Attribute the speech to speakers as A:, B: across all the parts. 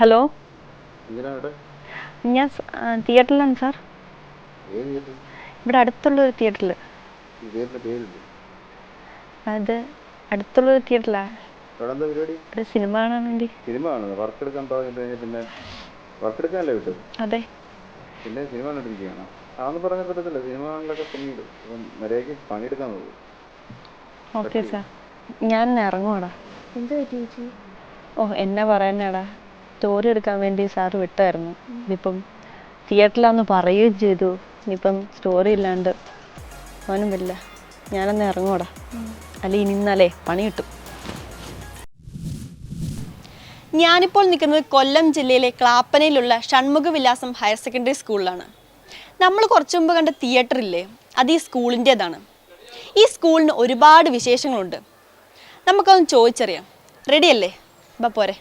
A: Hello ഞാൻ തിയേറ്ററിലാണ് sir. ഇവിടെ അടുത്തുള്ള ഒരു തിയേറ്ററിൽ അത് അടുത്തുള്ള ഒരു തിയേറ്ററിലാണ്
B: അവിടെ എന്താ പരിപാടി?
A: ഒരു സിനിമ കാണാൻ വേണ്ടി.
B: സിനിമ കാണുന്നത്. വർക്ക് എടുക്കാൻ പിന്നെ വർക്ക് എടുക്കാനല്ലേ
A: അതെ.
B: പിന്നെ സിനിമ കണ്ടിരിക്കുകയാണ് പറ്റത്തില്ല. സിനിമ കാണാനൊക്കെ പിന്നീട് അപ്പം മര്യാദയ്ക്ക് പണിയെടുക്കാൻ നോക്കും
A: ഓക്കെ സാർ. ഞാൻ ഇറങ്ങുവാടാ.
C: എന്ത് പറ്റി
A: ഓ എന്നാ പറയാനാടാ. സ്റ്റോറി എടുക്കാൻ വേണ്ടി സാറ് വിട്ടായിരുന്നു. ഇനിയിപ്പം തിയേറ്ററിലാന്ന് പറയുകയും ചെയ്തു. ഇനിയിപ്പം സ്റ്റോറി ഇല്ലാണ്ട് അവനും വരില്ല ഞാനന്ന് ഇറങ്ങൂടാ. അല്ലെ ഇനി ഇന്നാലേ പണി കിട്ടും.
C: ഞാനിപ്പോൾ നിൽക്കുന്നത് കൊല്ലം ജില്ലയിലെ ക്ലാപ്പനയിലുള്ള ഷൺമുഖ വിലാസം ഹയർ സെക്കൻഡറി സ്കൂളിലാണ്. നമ്മൾ കുറച്ചു മുമ്പ് കണ്ട തിയേറ്റർ ഇല്ലേ അത് ഈ സ്കൂളിന്റേതാണ്. ഈ സ്കൂളിന് ഒരുപാട് വിശേഷങ്ങളുണ്ട്. നമുക്കതൊന്ന് ചോദിച്ചറിയാം. റെഡിയല്ലേ അപ്പം പോരെ.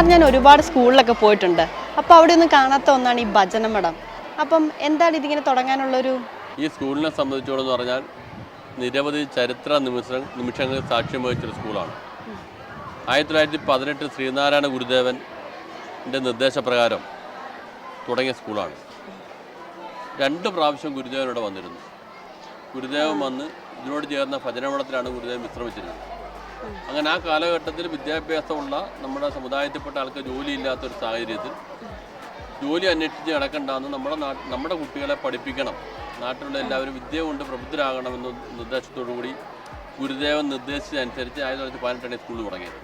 C: സാർ ഞാൻ ഒരുപാട് സ്കൂളിലൊക്കെ പോയിട്ടുണ്ട്. അപ്പോൾ അവിടെ ഒന്നും കാണാത്ത ഒന്നാണ് ഈ ഭജന മഠം അപ്പം എന്താണ് ഇതിങ്ങനെ തുടങ്ങാനുള്ളൊരു
D: ഈ സ്കൂളിനെ സംബന്ധിച്ചോളം എന്ന് പറഞ്ഞാൽ നിരവധി ചരിത്ര നിമിഷ നിമിഷങ്ങൾ സാക്ഷ്യം വഹിച്ചൊരു സ്കൂളാണ്. ആയിരത്തി തൊള്ളായിരത്തി പതിനെട്ട് ശ്രീനാരായണ ഗുരുദേവന്റെ നിർദ്ദേശപ്രകാരം തുടങ്ങിയ സ്കൂളാണ്. രണ്ട് പ്രാവശ്യം ഗുരുദേവൻ ഇവിടെ വന്നിരുന്നു. ഗുരുദേവൻ വന്ന് ഇതിനോട് ചേർന്ന ഭജനമഠത്തിലാണ് ഗുരുദേവൻ വിശ്രമിച്ചിരുന്നത്. അങ്ങനെ ആ കാലഘട്ടത്തിൽ വിദ്യാഭ്യാസമുള്ള നമ്മുടെ സമുദായത്തിൽപ്പെട്ട ആൾക്ക് ജോലിയില്ലാത്തൊരു സാഹചര്യത്തിൽ ജോലി അന്വേഷിച്ച് നടക്കണ്ടെന്ന് നമ്മുടെ നമ്മുടെ കുട്ടികളെ പഠിപ്പിക്കണം. നാട്ടിലുള്ള എല്ലാവരും വിദ്യ കൊണ്ട് പ്രബുദ്ധരാകണമെന്ന നിർദ്ദേശത്തോടു കൂടി ഗുരുദേവൻ നിർദ്ദേശിച്ചതനുസരിച്ച് ആയിരത്തി തൊള്ളായിരത്തി പതിനെട്ടാണ് സ്കൂൾ തുടങ്ങിയത്.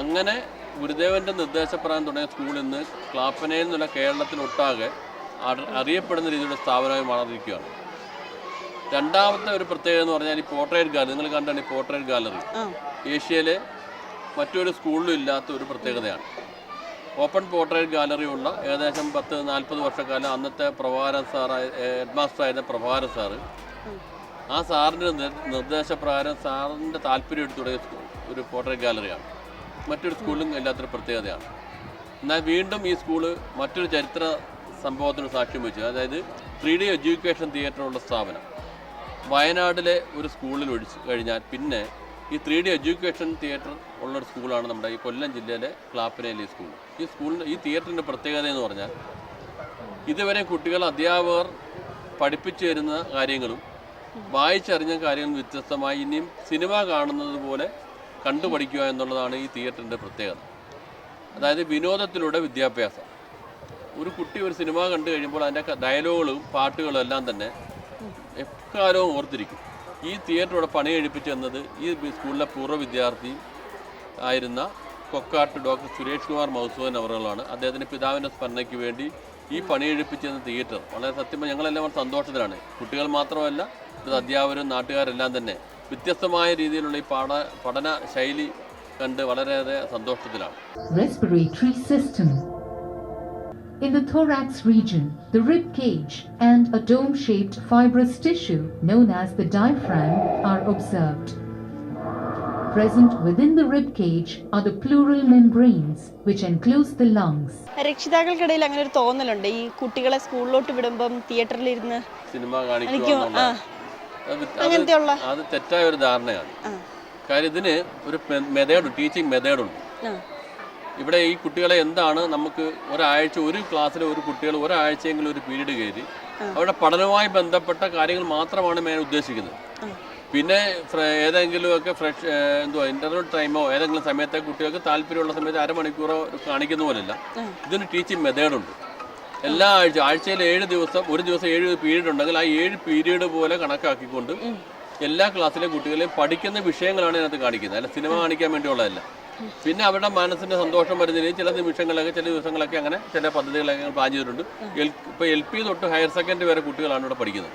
D: അങ്ങനെ ഗുരുദേവന്റെ നിർദ്ദേശപ്രകാരം തുടങ്ങിയ സ്കൂൾ ഇന്ന് ക്ലാപ്പനയിൽ നിന്നുള്ള കേരളത്തിലൊട്ടാകെ അറിയപ്പെടുന്ന രീതിയിലുള്ള സ്ഥാപനമായി മാറിയിരിക്കുകയാണ്. രണ്ടാമത്തെ ഒരു പ്രത്യേകത എന്ന് പറഞ്ഞാൽ ഈ പോർട്രേറ്റ് ഗാലറി നിങ്ങൾ കണ്ടാണ് ഈ പോർട്രേറ്റ് ഗാലറി ഏഷ്യയിലെ മറ്റൊരു സ്കൂളിലും ഇല്ലാത്ത ഒരു പ്രത്യേകതയാണ്. ഓപ്പൺ പോർട്രേറ്റ് ഗാലറി ഉള്ള ഏകദേശം പത്ത് നാൽപ്പത് വർഷക്കാലം അന്നത്തെ പ്രഭാകരൻ സാറായ ഹെഡ് മാസ്റ്റർ ആയിരുന്ന പ്രഭാകരൻ സാറ് ആ സാറിന്റെ നിർ- നിർദ്ദേശപ്രകാരം സാറിന്റെ താല്പര്യം എടുത്തു തുടങ്ങിയ സ്കൂൾ ഒരു പോർട്രേറ്റ് ഗാലറിയാണ് മറ്റൊരു സ്കൂളിലും ഇല്ലാത്തൊരു പ്രത്യേകതയാണ്. എന്നാൽ വീണ്ടും ഈ സ്കൂൾ മറ്റൊരു ചരിത്ര സംഭവത്തിന് സാക്ഷ്യം വഹിച്ചു. അതായത് ത്രീ ഡി എഡ്യൂക്കേഷൻ തിയേറ്ററുള്ള സ്ഥാപനം. വയനാട്ടിലെ ഒരു സ്കൂളിൽ ഒഴിച്ച് കഴിഞ്ഞാൽ പിന്നെ ഈ ത്രീ ഡി എഡ്യൂക്കേഷൻ തിയേറ്റർ ഉള്ളൊരു സ്കൂളാണ് നമ്മുടെ ഈ കൊല്ലം ജില്ലയിലെ ക്ലാപ്പനേലി സ്കൂൾ. ഈ സ്കൂളിന്റെ ഈ തിയേറ്ററിന്റെ പ്രത്യേകത എന്ന് പറഞ്ഞാൽ ഇതുവരെ കുട്ടികൾ അധ്യാപകർ പഠിപ്പിച്ചു തരുന്ന കാര്യങ്ങളും വായിച്ചറിഞ്ഞ കാര്യങ്ങളും വ്യത്യസ്തമായി ഇനിയും സിനിമ കാണുന്നത് പോലെ കണ്ടു പഠിക്കുക എന്നുള്ളതാണ് ഈ തിയേറ്ററിന്റെ പ്രത്യേകത. അതായത് വിനോദത്തിലൂടെ വിദ്യാഭ്യാസം. ഒരു കുട്ടി ഒരു സിനിമ കണ്ടു കഴിയുമ്പോൾ അതിന്റെ ഡയലോഗുകളും പാട്ടുകളും എല്ലാം തന്നെ എക്കാലവും ഓർത്തിരിക്കും. ഈ തിയേറ്റർ ഇവിടെ പണി കഴിപ്പിച്ചു തന്നത് ഈ സ്കൂളിലെ പൂർവ വിദ്യാർത്ഥി ആയിരുന്ന കൊക്കാട്ട് ഡോക്ടർ സുരേഷ് കുമാർ മൗസൂദൻ അവറുകളാണ്. അദ്ദേഹത്തിന്റെ പിതാവിന്റെ സ്മരണയ്ക്ക് വേണ്ടി ഈ പണി കഴിപ്പിച്ചു തന്ന തിയേറ്റർ വളരെ സത്യം ഞങ്ങളെല്ലാം വളരെ സന്തോഷത്തിലാണ്. കുട്ടികൾ മാത്രമല്ല അധ്യാപകരും നാട്ടുകാരെല്ലാം തന്നെ. വ്യത്യസ്തമായ രീതിയിലുള്ള ഈ പാഠ പഠന ശൈലി കണ്ട് വളരെയേറെ സന്തോഷത്തിലാണ്.
E: In the thorax region, the rib cage and a dome-shaped fibrous tissue known as the diaphragm are observed. Present within the rib cage are the pleural membranes, which enclose the lungs.
C: രക്ഷിതാക്കൾക്കിടയിൽ അങ്ങനെ ഒരു തോന്നലുണ്ട് ഈ കുട്ടികളെ സ്കൂളിലോട്ട് വിടുമ്പം തിയേറ്ററിൽ ഇരുന്ന്
D: cinema കാണിക്കുക. അത് അത്
C: അങ്ങനത്തെയുള്ള
D: അത് തെറ്റായ ഒരു ധാരണയാണ്. കാര്യം ഇതിന് ഒരു മെതേഡ് ടീച്ചിങ് മെതേഡുണ്ട് ഇവിടെ ഈ കുട്ടികളെ എന്താണ് നമുക്ക് ഒരാഴ്ച ഒരു ക്ലാസ്സിലെ ഒരു കുട്ടികൾ ഒരാഴ്ചയെങ്കിലും ഒരു പീരീഡ് കയറി അവരുടെ പഠനവുമായി ബന്ധപ്പെട്ട കാര്യങ്ങൾ മാത്രമാണ് ഞാൻ ഉദ്ദേശിക്കുന്നത്. പിന്നെ ഏതെങ്കിലും ഏതെങ്കിലുമൊക്കെ ഫ്രഷ് എന്തുവാ ഇന്റർവൽ ടൈമോ ഏതെങ്കിലും സമയത്തെ കുട്ടികൾക്ക് താല്പര്യമുള്ള സമയത്ത് അരമണിക്കൂറോ കാണിക്കുന്ന പോലെയല്ല. ഇതിന് ടീച്ചിങ് മെത്തേഡുണ്ട് എല്ലാ ആഴ്ച ആഴ്ചയിൽ ഏഴ് ദിവസം ഒരു ദിവസം ഏഴ് പീരീഡ് ഉണ്ടെങ്കിൽ ആ ഏഴ് പീരീഡ് പോലെ കണക്കാക്കിക്കൊണ്ട് എല്ലാ ക്ലാസ്സിലെ കുട്ടികളെയും പഠിക്കുന്ന വിഷയങ്ങളാണ് ഇതിനകത്ത് കാണിക്കുന്നത്. അല്ല സിനിമ കാണിക്കാൻ വേണ്ടിയുള്ളതല്ല. പിന്നെ അവരുടെ മനസ്സിന് സന്തോഷം വരുന്നതിന് ചില നിമിഷങ്ങളൊക്കെ ചില ദിവസങ്ങളൊക്കെ അങ്ങനെ ചില പദ്ധതികളൊക്കെ ഞങ്ങൾ പ്ലാൻ ചെയ്തിട്ടുണ്ട്. ഇപ്പൊ ഇപ്പോൾ എൽ പി തൊട്ട് ഹയർ സെക്കൻഡറി വരെ കുട്ടികളാണ് ഇവിടെ പഠിക്കുന്നത്.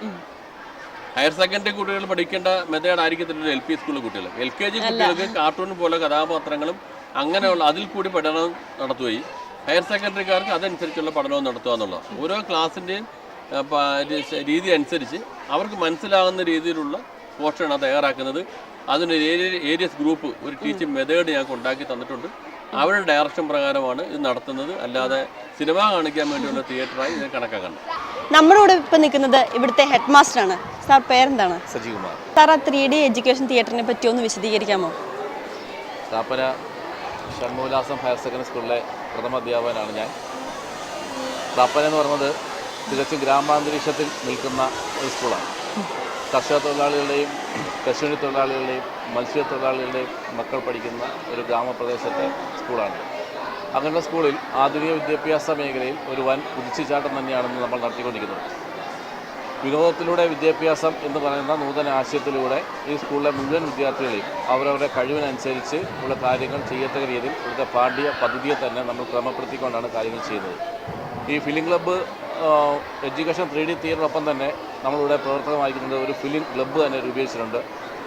D: ഹയർ സെക്കൻഡറി കുട്ടികൾ പഠിക്കേണ്ട മെത്തേഡ് ആയിരിക്കത്തില്ല എൽ പി സ്കൂളിലെ കുട്ടികൾ. എൽ കെ ജി കുട്ടികൾക്ക് കാർട്ടൂൺ പോലെ കഥാപാത്രങ്ങളും അങ്ങനെയുള്ള അതിൽ കൂടി പഠനം നടത്തുകയും ഹയർ സെക്കൻഡറിക്കാർക്ക് അതനുസരിച്ചുള്ള പഠനവും നടത്തുക എന്നുള്ളത് ഓരോ ക്ലാസ്സിന്റെയും രീതി അനുസരിച്ച് അവർക്ക് മനസ്സിലാകുന്ന രീതിയിലുള്ള പോഷനാണ് തയ്യാറാക്കുന്നത്. അതിന് ഏരിയസ് ഗ്രൂപ്പ് ഒരു ടീച്ചിങ് മെത്തേഡ് ഞങ്ങൾക്ക് ഉണ്ടാക്കി തന്നിട്ടുണ്ട്. അവരുടെ ഡയറക്ഷൻ പ്രകാരമാണ് ഇത് നടത്തുന്നത്. അല്ലാതെ സിനിമ കാണിക്കാൻ വേണ്ടിയുള്ള തിയേറ്ററായി ഇത് കണക്കാക്കണം
C: നമ്മുടെ കൂടെ ഇപ്പം നിൽക്കുന്നത് ഇവിടുത്തെ ഹെഡ് മാസ്റ്റർ ആണ് സാർ പേരെന്താണ്?
F: സജീവ് കുമാർ
C: സാർ ആ ത്രീ ഡി എഡ്യൂക്കേഷൻ തിയേറ്ററിനെ പറ്റി ഒന്ന് വിശദീകരിക്കാമോ?
F: താപ്പര ഷൺമൂലാസം ഹയർ സെക്കൻഡറി സ്കൂളിലെ പ്രഥമ അധ്യാപകനാണ് ഞാൻ. താപ്പര എന്ന് പറയുന്നത് തികച്ചും ഗ്രാമാന്തരീക്ഷത്തിൽ നിൽക്കുന്ന ഒരു സ്കൂളാണ്. കർഷക തൊഴിലാളികളുടെയും കശുവണി തൊഴിലാളികളുടെയും മത്സ്യത്തൊഴിലാളികളുടെയും മക്കൾ പഠിക്കുന്ന ഒരു ഗ്രാമപ്രദേശത്തെ സ്കൂളാണ്. അങ്ങനെയുള്ള സ്കൂളിൽ ആധുനിക വിദ്യാഭ്യാസ മേഖലയിൽ ഒരു വൻ കുതിച്ചുചാട്ടം തന്നെയാണെന്ന് നമ്മൾ നടത്തിക്കൊണ്ടിരിക്കുന്നത് വിനോദത്തിലൂടെ വിദ്യാഭ്യാസം എന്ന് പറയുന്ന നൂതന ആശയത്തിലൂടെ ഈ സ്കൂളിലെ മുഴുവൻ വിദ്യാർത്ഥികളെയും അവരവരുടെ കഴിവിനനുസരിച്ച് ഉള്ള കാര്യങ്ങൾ ചെയ്യത്തക്ക രീതിയിൽ ഇവിടുത്തെ പാഠ്യ പദ്ധതിയെ തന്നെ നമ്മൾ ക്രമപ്പെടുത്തിക്കൊണ്ടാണ് കാര്യങ്ങൾ ചെയ്യുന്നത്. ഈ film club education three D തിയേറ്ററിനൊപ്പം തന്നെ നമ്മളിവിടെ പ്രവർത്തനമായിരിക്കുന്നത് ഒരു ഫിലിം ക്ലബ്ബ് തന്നെ രൂപീകരിച്ചിട്ടുണ്ട്.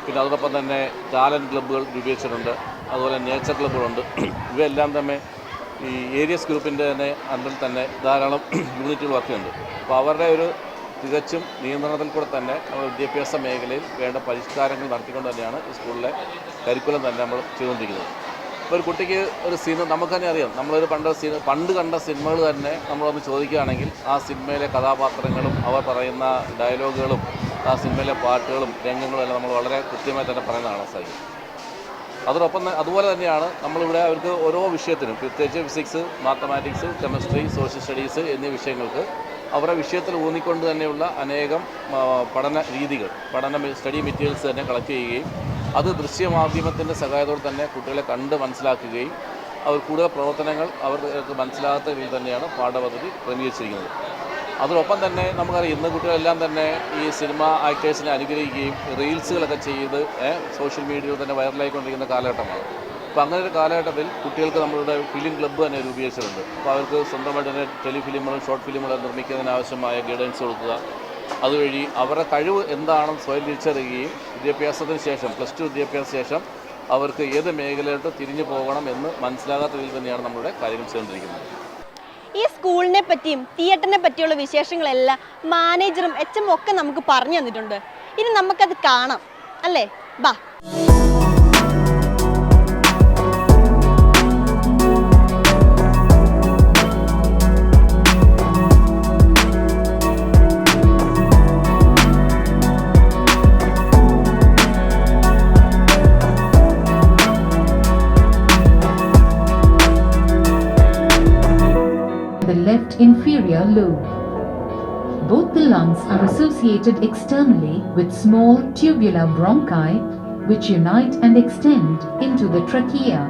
F: പിന്നെ അതോടൊപ്പം തന്നെ ടാലന്റ് ക്ലബ്ബുകൾ രൂപീകരിച്ചിട്ടുണ്ട്. അതുപോലെ നേച്ചർ ക്ലബ്ബുകളുണ്ട്. ഇവയെല്ലാം തന്നെ ഈ ഏരിയസ് ഗ്രൂപ്പിന്റെ തന്നെ അണ്ടറിൽ തന്നെ ധാരാളം യൂണിറ്റുകൾ വർക്ക് ചെയ്യുന്നുണ്ട് അപ്പോൾ അവരുടെ ഒരു തികച്ചും നിയന്ത്രണത്തിൽ കൂടെ തന്നെ നമ്മൾ വിദ്യാഭ്യാസ മേഖലയിൽ വേണ്ട പരിഷ്കാരങ്ങൾ നടത്തിക്കൊണ്ട് തന്നെയാണ് സ്കൂളിലെ കരിക്കുലം തന്നെ നമ്മൾ ചെയ്തുകൊണ്ടിരിക്കുന്നത്. ഒരു കുട്ടിക്ക് ഒരു സിനിമ നമുക്ക് തന്നെ അറിയാം. നമ്മളൊരു പണ്ട് സിനിമ പണ്ട് കണ്ട സിനിമകൾ തന്നെ നമ്മളൊന്ന് ചോദിക്കുകയാണെങ്കിൽ ആ സിനിമയിലെ കഥാപാത്രങ്ങളും അവർ പറയുന്ന ഡയലോഗുകളും ആ സിനിമയിലെ പാട്ടുകളും രംഗങ്ങളും എല്ലാം നമ്മൾ വളരെ കൃത്യമായി തന്നെ പറയുന്നത് കാണാൻ സാധിക്കും അതോടൊപ്പം അതുപോലെ തന്നെയാണ് നമ്മളിവിടെ അവർക്ക് ഓരോ വിഷയത്തിനും പ്രത്യേകിച്ച് physics mathematics chemistry social studies എന്നീ വിഷയങ്ങൾക്ക് അവരുടെ വിഷയത്തിൽ ഊന്നിക്കൊണ്ട് തന്നെയുള്ള അനേകം പഠന രീതികൾ പഠന സ്റ്റഡി മെറ്റീരിയൽസ് തന്നെ കളക്ട് ചെയ്യുകയും അത് ദൃശ്യമാധ്യമത്തിന്റെ സഹായത്തോടെ തന്നെ കുട്ടികളെ കണ്ട് മനസ്സിലാക്കുകയും അവർ കൂടുതൽ പ്രവർത്തനങ്ങൾ അവർക്ക് മനസ്സിലാകാത്ത രീതിയിൽ തന്നെയാണ് പാഠപദ്ധതി ക്രമീകരിച്ചിരിക്കുന്നത്. അതിനൊപ്പം തന്നെ നമുക്കറിയാം ഇന്ന് കുട്ടികളെല്ലാം തന്നെ ഈ സിനിമ ആക്ടേഴ്സിനെ അനുഗ്രഹിക്കുകയും റീൽസുകളൊക്കെ ചെയ്ത് സോഷ്യൽ മീഡിയയിൽ തന്നെ വൈറലായിക്കൊണ്ടിരിക്കുന്ന കാലഘട്ടമാണ്. അപ്പോൾ അങ്ങനെ ഒരു കാലഘട്ടത്തിൽ കുട്ടികൾക്ക് നമ്മളുടെ ഫിലിം ക്ലബ്ബ് തന്നെ രൂപീകരിച്ചിട്ടുണ്ട്. അപ്പോൾ അവർക്ക് സ്വന്തമായിട്ട് തന്നെ ടെലിഫിലിമുകൾ ഷോർട്ട് ഫിലിമുകൾ നിർമ്മിക്കുന്നതിന് ആവശ്യമായ ഗൈഡൻസ് കൊടുക്കുക അതുവഴി അവരുടെ കഴിവ് എന്താണെന്ന് സ്വയം തിരിച്ചറിയുകയും വിദ്യാഭ്യാസത്തിന് ശേഷം പ്ലസ് ടു വിദ്യാഭ്യാസ ശേഷം അവർക്ക് ഏത് മേഖലയിലോട്ട് തിരിഞ്ഞു പോകണം എന്ന് മനസ്സിലാകാത്ത രീതിയിൽ തന്നെയാണ് നമ്മളുടെ കാര്യങ്ങൾ ചെയ്തുകൊണ്ടിരിക്കുന്നത്.
C: ഈ സ്കൂളിനെ പറ്റിയും തിയേറ്ററിനെ പറ്റിയുള്ള വിശേഷങ്ങളെല്ലാം മാനേജറും എച്ച് എം ഒക്കെ നമുക്ക് പറഞ്ഞു തന്നിട്ടുണ്ട്. ഇനി നമുക്കത് കാണാം. അല്ലേ? ബാ.
E: Left inferior lobe. Both the lungs are associated externally with small tubular bronchi which unite and extend into the trachea.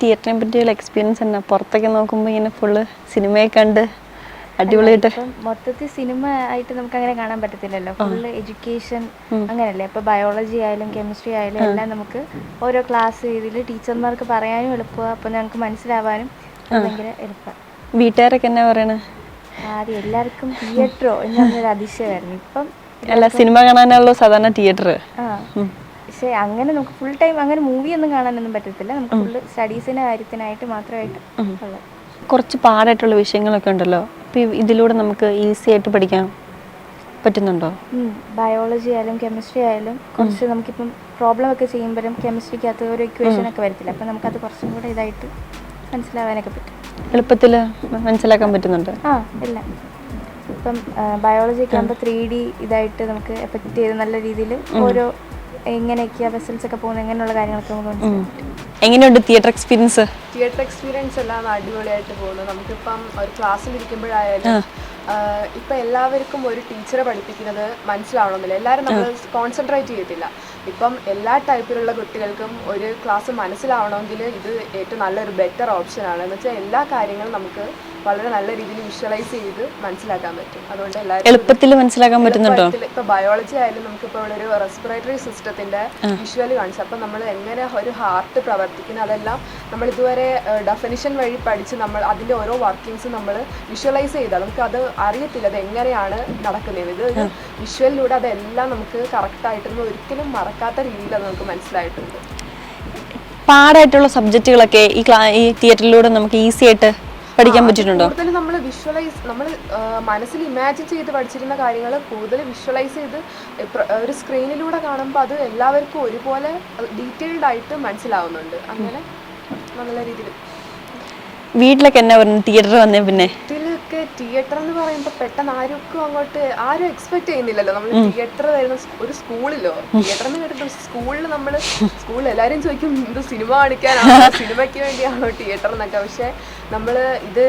A: തിയേറ്ററിനെ പറ്റിയുള്ള എക്സ്പീരിയൻസ് തന്നെ പുറത്തൊക്കെ നോക്കുമ്പോൾ ഇങ്ങനെ ഫുള്ള് സിനിമയെ കണ്ട് അടിപൊളിയായിട്ട്
G: മൊത്തത്തിൽ സിനിമ ആയിട്ട് നമുക്ക് അങ്ങനെ കാണാൻ പറ്റത്തില്ലല്ലോ. ഫുൾ എഡ്യൂക്കേഷൻ അങ്ങനല്ലേ? ഇപ്പൊ ബയോളജി ആയാലും കെമിസ്ട്രി ആയാലും എല്ലാം നമുക്ക് ഓരോ ക്ലാസ് രീതിയിൽ ടീച്ചർമാർക്ക് പറയാനും എളുപ്പമാണ് അപ്പൊ ഞങ്ങൾക്ക് മനസ്സിലാവാനും ഭയങ്കര എളുപ്പമാണ്
A: വീട്ടുകാരൊക്കെ എന്നാ പറയണേ?
G: ആദ്യം എല്ലാവർക്കും തിയേറ്ററോ എന്നൊരു അതിശയമായിരുന്നു. ഇപ്പം
A: അല്ല സിനിമ കാണാനുള്ള സാധാരണ തിയേറ്റർ
G: പക്ഷെ അങ്ങനെ നമുക്ക് ഫുൾ ടൈം അങ്ങനെ മൂവി ഒന്നും കാണാനൊന്നും പറ്റത്തില്ല. നമുക്ക് ഫുൾ സ്റ്റഡീസിന്റെ കാര്യത്തിനായിട്ട് മാത്രമായിട്ട് ഉള്ളത്
A: കുറച്ച് പാടായിട്ടുള്ള വിഷയങ്ങളൊക്കെ ഉണ്ടല്ലോ. അപ്പോൾ ഇതിലൂടെ നമുക്ക് ഈസി ആയിട്ട് പഠിക്കാൻ പറ്റുന്നുണ്ടോ?
G: ബയോളജി ആയാലും കെമിസ്ട്രി ആയാലും കുറച്ച് നമുക്കിപ്പം പ്രോബ്ലം ഒക്കെ ചെയ്യുമ്പോഴും കെമിസ്ട്രിക്കകത്ത് ഒരു ഇക്വേഷൻ ഒക്കെ വരത്തില്ല. അപ്പം നമുക്കത് കുറച്ചും കൂടെ ഇതായിട്ട് മനസ്സിലാവാനൊക്കെ പറ്റും.
A: എളുപ്പത്തിൽ മനസ്സിലാക്കാൻ പറ്റുന്നുണ്ട്.
G: ആ ഇല്ല. ഇപ്പം ബയോളജി ഒക്കെ ആകുമ്പോൾ ത്രീ ഡി ഇതായിട്ട് നമുക്ക് എഫക്റ്റ് ചെയ്ത് നല്ല രീതിയിൽ ഓരോ എങ്ങനെയൊക്കെയാ വെസൽസ് ഒക്കെ പോകുന്നത്? അങ്ങനെയുള്ള കാര്യങ്ങളൊക്കെ നമുക്ക്
A: എങ്ങനെയുണ്ട് തിയേറ്റർ എക്സ്പീരിയൻസ്
H: തിയേറ്റർ എക്സ്പീരിയൻസ് എല്ലാം അടിപൊളിയായിട്ട് പോകുന്നു. നമുക്കിപ്പം ഒരു ക്ലാസ്സിൽ ഇരിക്കുമ്പോഴായാലും ഇപ്പൊ ഇപ്പം എല്ലാവർക്കും ഒരു ടീച്ചറെ പഠിപ്പിക്കുന്നത് മനസ്സിലാവണമെന്നില്ല. എല്ലാവരും നമ്മൾ കോൺസെൻട്രേറ്റ് ചെയ്യത്തില്ല. ഇപ്പം എല്ലാ ടൈപ്പിലുള്ള കുട്ടികൾക്കും ഒരു ക്ലാസ് മനസ്സിലാവണമെങ്കിൽ ഇത് ഏറ്റവും നല്ലൊരു ബെറ്റർ ഓപ്ഷനാണ് എന്ന് വെച്ചാൽ എല്ലാ കാര്യങ്ങളും നമുക്ക് വളരെ നല്ല രീതിയിൽ വിഷ്വലൈസ് ചെയ്ത് മനസ്സിലാക്കാൻ പറ്റും. അതുകൊണ്ട് എല്ലാവരും
A: എളുപ്പത്തിൽ മനസ്സിലാക്കാൻ പറ്റുന്നുണ്ടോ?
H: ഇപ്പൊ ബയോളജി ആയാലും നമുക്ക് ഇവിടെ ഒരു റെസ്പിറേറ്ററി സിസ്റ്റത്തിന്റെ വിഷ്വൽ കാണിച്ചു. അപ്പൊ നമ്മൾ എങ്ങനെ ഒരു ഹാർട്ട് പ്രവർത്തിക്കുന്നു അതെല്ലാം നമ്മൾ ഇതുവരെ ഡെഫിനിഷൻ വഴി പഠിച്ച് നമ്മൾ അതിന്റെ ഓരോ വർക്കിങ്സ് നമ്മൾ വിഷ്വലൈസ് ചെയ്താൽ നമുക്ക് അത് അറിയത്തില്ല അത് എങ്ങനെയാണ് നടക്കുന്നത്. ഇത് ഒരു വിഷ്വലിലൂടെ അതെല്ലാം നമുക്ക് കറക്റ്റ് ആയിട്ടൊന്നും ഒരിക്കലും മറക്കാത്ത രീതിയിൽ അത് നമുക്ക് മനസ്സിലായിട്ടുണ്ട്.
A: പാടായിട്ടുള്ള സബ്ജക്റ്റുകളൊക്കെ ഈ ക്ലാ ഈ തിയേറ്ററിലൂടെ നമുക്ക് ഈസി ആയിട്ട് പഠിക്കാൻ പറ്റിയിട്ടുണ്ടോ?
H: കൂടുതൽ നമ്മൾ വിഷ്വലൈസ് നമ്മൾ മനസ്സിൽ ഇമാജിൻ ചെയ്ത് പഠിച്ചിരുന്ന കാര്യങ്ങൾ കൂടുതൽ വിഷ്വലൈസ് ചെയ്ത് ഒരു സ്ക്രീനിലൂടെ കാണുമ്പോൾ അത് എല്ലാവർക്കും ഒരുപോലെ ഡീറ്റെയിൽഡ് ആയിട്ട് മനസ്സിലാവുന്നുണ്ട്. അങ്ങനെ നല്ല രീതിയിൽ.
A: വീട്ടിലൊക്കെ എന്നാ പറഞ്ഞു? തിയേറ്റർ വന്നേ പിന്നെ?
H: വീട്ടിലൊക്കെ തിയേറ്റർ എന്ന് പറയുമ്പോൾ പെട്ടെന്ന് ആർക്കും അങ്ങോട്ട് ആരും എക്സ്പെക്ട് ചെയ്യുന്നില്ലല്ലോ. നമ്മൾ തിയേറ്റർ വരുന്ന ഒരു സ്കൂളിലോ? തിയേറ്റർ എന്ന് കേട്ടിട്ട് സ്കൂളിൽ നമ്മൾ സ്കൂളിൽ എല്ലാവരും ചോദിക്കും ഇത് സിനിമ കാണിക്കാനാണോ? സിനിമയ്ക്ക് വേണ്ടിയാണോ തിയേറ്റർ എന്നൊക്കെ പക്ഷേ നമ്മൾ ഇത്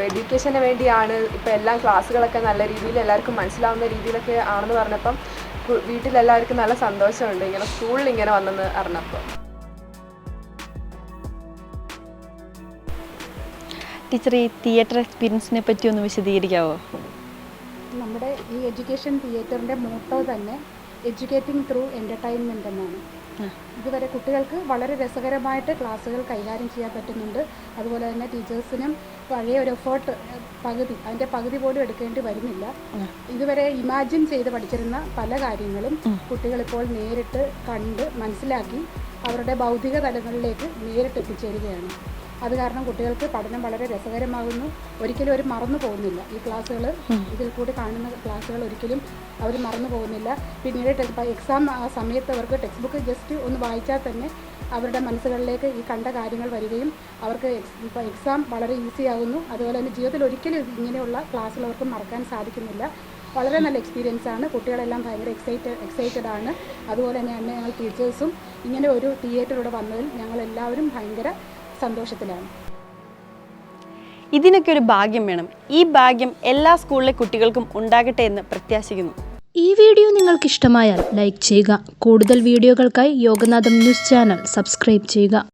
H: എഡ്യൂക്കേഷന് വേണ്ടിയാണ് ഇപ്പോൾ എല്ലാ ക്ലാസ്സുകളൊക്കെ നല്ല രീതിയിൽ എല്ലാവർക്കും മനസ്സിലാവുന്ന രീതിയിലൊക്കെ ആണെന്ന് പറഞ്ഞപ്പം വീട്ടിലെല്ലാവർക്കും നല്ല സന്തോഷമുണ്ട് ഇങ്ങനെ സ്കൂളിൽ ഇങ്ങനെ വന്നെന്ന് അറിഞ്ഞപ്പോൾ
A: ടീച്ചർ ഈ തിയേറ്റർ എക്സ്പീരിയൻസിനെ പറ്റി ഒന്ന് വിശദീകരിക്കാവോ?
I: നമ്മുടെ ഈ എഡ്യൂക്കേഷൻ തിയേറ്ററിന്റെ മോട്ടോ തന്നെ എഡ്യൂക്കേറ്റിംഗ് ത്രൂ എന്റർടൈൻമെന്റ് എന്നാണ്. ഇതുവരെ കുട്ടികൾക്ക് വളരെ രസകരമായിട്ട് ക്ലാസ്സുകൾ കൈകാര്യം ചെയ്യാൻ പറ്റുന്നുണ്ട്. അതുപോലെ തന്നെ ടീച്ചേഴ്സിനും പഴയ ഒരു എഫേർട്ട് പകുതി അതിന്റെ പകുതി പോലും എടുക്കേണ്ടി വരുന്നില്ല. ഇതുവരെ ഇമാജിൻ ചെയ്ത് പഠിച്ചിരുന്ന പല കാര്യങ്ങളും കുട്ടികളിപ്പോൾ നേരിട്ട് കണ്ട് മനസ്സിലാക്കി അവരുടെ ഭൗതിക തലങ്ങളിലേക്ക് നേരിട്ട് എത്തിച്ചേരുകയാണ് അത് കാരണം കുട്ടികൾക്ക് പഠനം വളരെ രസകരമാകുന്നു. ഒരിക്കലും അവർ മറന്നു പോകുന്നില്ല. ഈ ക്ലാസ്സുകൾ ഇതിൽ കൂടി കാണുന്ന ക്ലാസ്സുകൾ ഒരിക്കലും അവർ മറന്നു പോകുന്നില്ല. പിന്നീട് എക്സാം ആ സമയത്ത് അവർക്ക് ടെക്സ്റ്റ് ബുക്ക് ജസ്റ്റ് ഒന്ന് വായിച്ചാൽ തന്നെ അവരുടെ മനസ്സുകളിലേക്ക് ഈ കണ്ട കാര്യങ്ങൾ വരികയും അവർക്ക് ഇപ്പോൾ എക്സാം വളരെ ഈസി ആകുന്നു. അതുപോലെ തന്നെ ജീവിതത്തിൽ ഒരിക്കലും ഇങ്ങനെയുള്ള ക്ലാസ്സുകൾ അവർക്ക് മറക്കാൻ സാധിക്കുന്നില്ല. വളരെ നല്ല എക്സ്പീരിയൻസ് ആണ്. കുട്ടികളെല്ലാം ഭയങ്കര എക്സൈറ്റഡ് എക്സൈറ്റഡ് ആണ്. അതുപോലെ തന്നെ തന്നെ ഞങ്ങൾ ടീച്ചേഴ്സും ഇങ്ങനെ ഒരു തിയേറ്റർ ഇവിടെ വന്നതിൽ ഞങ്ങളെല്ലാവരും ഭയങ്കര സന്തോഷത്തിലാണ്
C: ഇതിനൊക്കെ ഒരു ഭാഗ്യം വേണം. ഈ ഭാഗ്യം എല്ലാ സ്കൂളിലെ കുട്ടികൾക്കും ഉണ്ടാകട്ടെ എന്ന് പ്രത്യാശിക്കുന്നു.
J: ഈ വീഡിയോ നിങ്ങൾക്ക് ഇഷ്ടമായാൽ ലൈക്ക് ചെയ്യുക. കൂടുതൽ വീഡിയോകൾക്കായി യോഗനാഥം ന്യൂസ് ചാനൽ സബ്സ്ക്രൈബ് ചെയ്യുക.